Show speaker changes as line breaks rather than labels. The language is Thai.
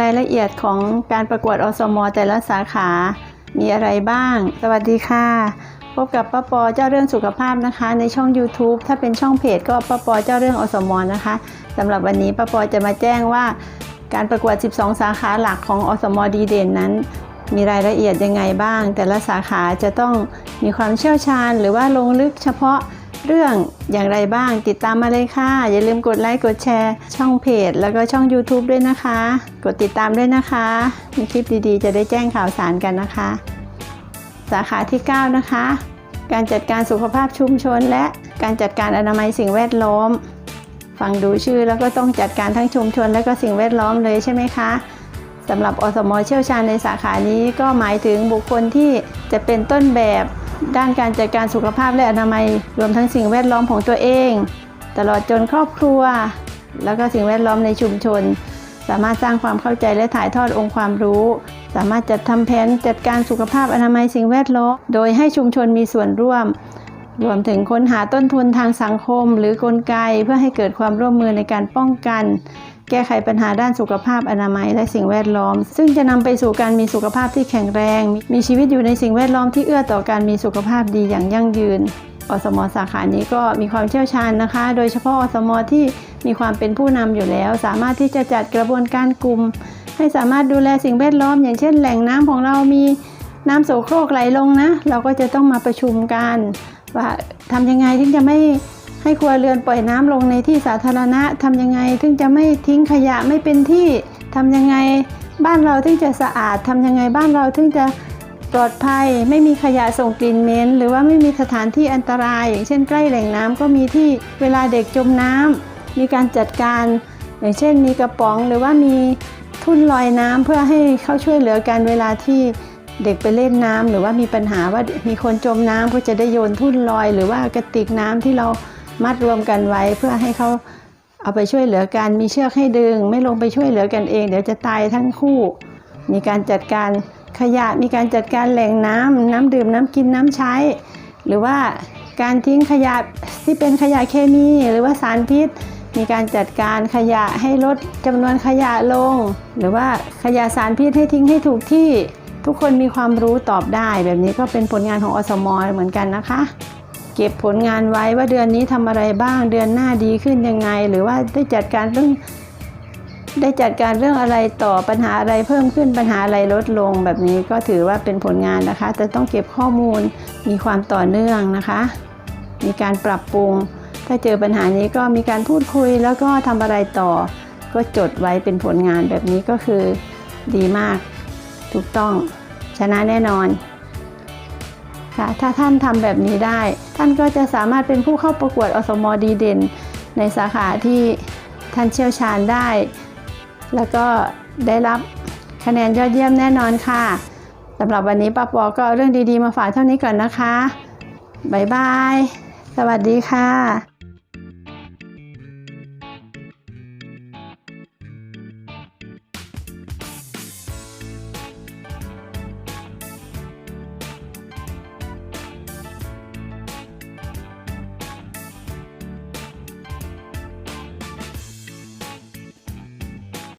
รายละเอียดของการประกวดอสม แต่ละสาขามีอะไรบ้าง สวัสดีค่ะ พบกับป้าปอเจ้าเรื่องสุขภาพนะคะ ในช่อง YouTube ถ้าเป็นช่องเพจก็ป้าปอเจ้าเรื่องอสมนะคะสำหรับวันนี้ป้าปอจะมาแจ้งว่า การประกวด 12 สาขาหลักของอสมดีเด่นนั้น มีรายละเอียดยังไงบ้าง แต่ละสาขาจะต้องมีความเชี่ยวชาญ หรือว่าลงลึกเฉพาะ เรื่องอย่างไรบ้างติดตามมาเลยค่ะ อย่าลืมกดไลค์กดแชร์ ช่องเพจ แล้วก็ช่อง YouTube ด้วยนะคะ กดติดตามด้วยนะคะ มีคลิปดีๆ จะได้แจ้งข่าวสารกันนะคะ สาขาที่ 9 นะคะ การจัดการสุขภาพชุมชน และการจัดการอนามัยสิ่งแวดล้อม ฟังดูชื่อแล้วก็ต้องจัดการทั้งชุมชน และก็สิ่งแวดล้อมเลยใช่ไหมคะสำหรับอสมเชี่ยวชาญในสาขานี้ก็หมายถึงบุคคลที่จะเป็นต้นแบบ ด้านการจัดการสุขภาพและอนามัย รวมทั้งสิ่งแวดล้อมของตัวเอง ตลอดจนครอบครัว แล้วก็สิ่งแวดล้อมในชุมชน สามารถสร้างความเข้าใจและถ่ายทอดองค์ความรู้ สามารถจัดทำแผนจัดการสุขภาพอนามัยสิ่งแวดล้อม โดยให้ชุมชนมีส่วนร่วม รวมถึงค้นหาต้นทุนทางสังคม หรือกลไก เพื่อให้เกิดความร่วมมือในการป้องกัน แก้ไขปัญหาด้านสุขภาพอนามัยและสิ่งแวดล้อม ซึ่งจะนำไปสู่การมีสุขภาพที่แข็งแรง มีชีวิตอยู่ในสิ่งแวดล้อมที่เอื้อต่อการมีสุขภาพดีอย่างยั่งยืนอสมสาขานี้ก็มีความเชี่ยวชาญนะคะ โดยเฉพาะอสมที่มีความเป็นผู้นำอยู่แล้ว สามารถที่จะจัดกระบวนการกลุ่ม ให้สามารถดูแลสิ่งแวดล้อม อย่างเช่น แหล่งน้ำของเรามีน้ำโสโครกไหลลงนะ เราก็จะต้องมาประชุมกัน ว่าทำยังไงถึงจะไม่ ให้ครัวเรือนปล่อยน้ำลงในที่สาธารณะทำยังไงถึงจะไม่ทิ้งขยะไม่เป็นที่ทำยังไงบ้านเราถึงจะสะอาดทำยังไงบ้านเราถึงจะปลอดภัย ไม่มีขยะส่งกลิ่นเหม็นหรือว่าไม่มีสถานที่อันตราย อย่างเช่นใกล้แหล่งน้ำก็มีที่เวลาเด็กจมน้ำมีการจัดการ อย่างเช่น มีกระป๋องหรือว่ามีทุ่นลอยน้ำเพื่อให้เขาช่วยเหลือกันเวลาที่เด็กไปเล่นน้ำหรือว่ามีปัญหาว่ามีคนจมน้ำก็จะได้โยนทุ่นลอย หรือว่ากระติกน้ำที่เรา มัดรวมกันไว้เพื่อให้เขาเอาไปช่วยเหลือกันมีเชือกให้ดึง ไม่ลงไปช่วยเหลือกันเอง เดี๋ยวจะตายทั้งคู่ มีการจัดการขยะมีการจัดการแหล่งน้ำน้ำดื่มน้ำกินน้ำใช้ หรือว่าการทิ้งขยะที่เป็นขยะเคมีหรือว่าสารพิษ มีการจัดการขยะให้ลดจำนวนขยะลง หรือว่าขยะสารพิษให้ทิ้งให้ถูกที่ ทุกคนมีความรู้ตอบได้แบบนี้ก็เป็นผลงานของอสมอเหมือนกันนะคะ เก็บผลงานไว้ว่าเดือนนี้ทำอะไรบ้าง เดือนหน้าดีขึ้นยังไง หรือว่าได้จัดการเรื่องได้จัดการเรื่องอะไรต่อปัญหาอะไรเพิ่มขึ้นปัญหาอะไรลดลงแบบนี้ก็ถือว่าเป็นผลงานนะคะ แต่ต้องเก็บข้อมูลมีความต่อเนื่องนะคะ มีการปรับปรุง ถ้าเจอปัญหานี้ก็มีการพูดคุยแล้วก็ทำอะไรต่อ ก็จดไว้เป็นผลงานแบบนี้ก็คือดีมาก ถูกต้องชนะแน่นอนค่ะถ้าท่านทำแบบนี้ได้ ท่านก็จะสามารถเป็นผู้เข้าประกวดอสมดีเด่น ในสาขาที่ท่านเชี่ยวชาญได้ แล้วก็ได้รับคะแนนยอดเยี่ยมแน่นอนค่ะสำหรับวันนี้ป้าปอก็เอาเรื่องดีๆมาฝากเท่านี้ก่อนนะคะ บ๊ายบาย สวัสดีค่ะ